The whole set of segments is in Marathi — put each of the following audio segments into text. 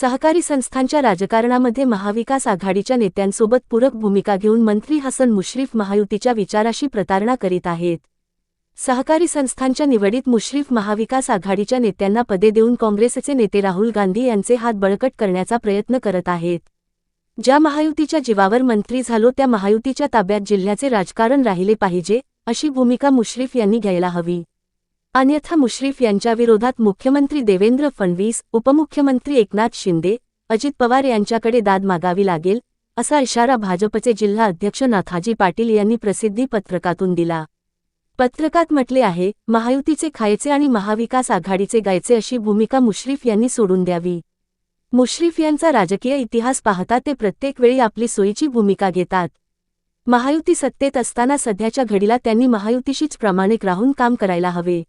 सहकारी संस्थांच्या राजकारणामध्ये महाविकास आघाडीच्या नेत्यांसोबत पूरक भूमिका घेऊन मंत्री हसन मुश्रीफ महायुतीच्या विचाराशी प्रतारणा करीत आहेत. सहकारी संस्थांच्या निवडीत मुश्रीफ महाविकास आघाडीच्या नेत्यांना पदे देऊन काँग्रेसचे नेते राहुल गांधी यांचे हात बळकट करण्याचा प्रयत्न करत आहेत. ज्या महायुतीच्या जीवावर मंत्री झालो त्या महायुतीच्या ताब्यात जिल्ह्याचे राजकारण राहिले पाहिजे अशी भूमिका मुश्रीफ यांनी घ्यायला हवी. अन्यथा मुश्रीफ यांच्याविरोधात मुख्यमंत्री देवेंद्र फडणवीस उपमुख्यमंत्री एकनाथ शिंदे अजित पवार यांच्याकडे दाद मागावी लागेल असा इशारा भाजपचे जिल्हा अध्यक्ष नाथाजी पाटील यांनी प्रसिद्धी पत्रकातून दिला. पत्रकात म्हटले आहे महायुतीचे खायचे आणि महाविकास आघाडीचे गायचे अशी भूमिका मुश्रीफ यांनी सोडून द्यावी. मुश्रीफ यांचा राजकीय इतिहास पाहता ते प्रत्येक वेळी आपली सोयीची भूमिका घेतात. महायुती सत्तेत असताना सध्याच्या घडीला त्यांनी महायुतीशीच प्रामाणिक राहून काम करायला हवे.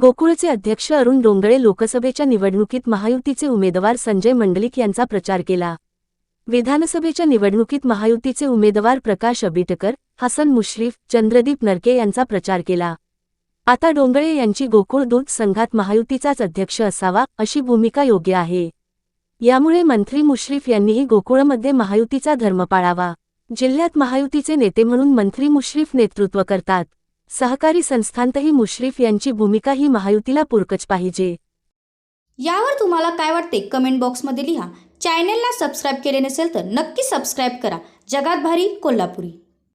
गोकुळचे अध्यक्ष अरुण डोंगळे लोकसभेच्या निवडणुकीत महायुतीचे उमेदवार संजय मंडलिक यांचा प्रचार केला. विधानसभेच्या निवडणुकीत महायुतीचे उमेदवार प्रकाश अबिटकर हसन मुश्रीफ चंद्रदीप नरके यांचा प्रचार केला. आता डोंगळे यांची गोकुळ दूध संघात महायुतीचाच अध्यक्ष असावा अशी भूमिका योग्य आहे. यामुळे मंत्री मुश्रीफ यांनीही गोकुळमध्ये महायुतीचा धर्म पाळावा. जिल्ह्यात महायुतीचे नेते म्हणून मंत्री मुश्रीफ नेतृत्व करतात. सहकारी संस्थांतही मुश्रीफ यांची भूमिका ही महायुतीला पुरकच पाहिजे. यावर तुम्हाला काय वाटते? कमेंट बॉक्समध्ये लिहा. चॅनेलला सबस्क्राईब केले नसेल तर नक्की सबस्क्राईब करा. जगात भारी कोल्हापुरी.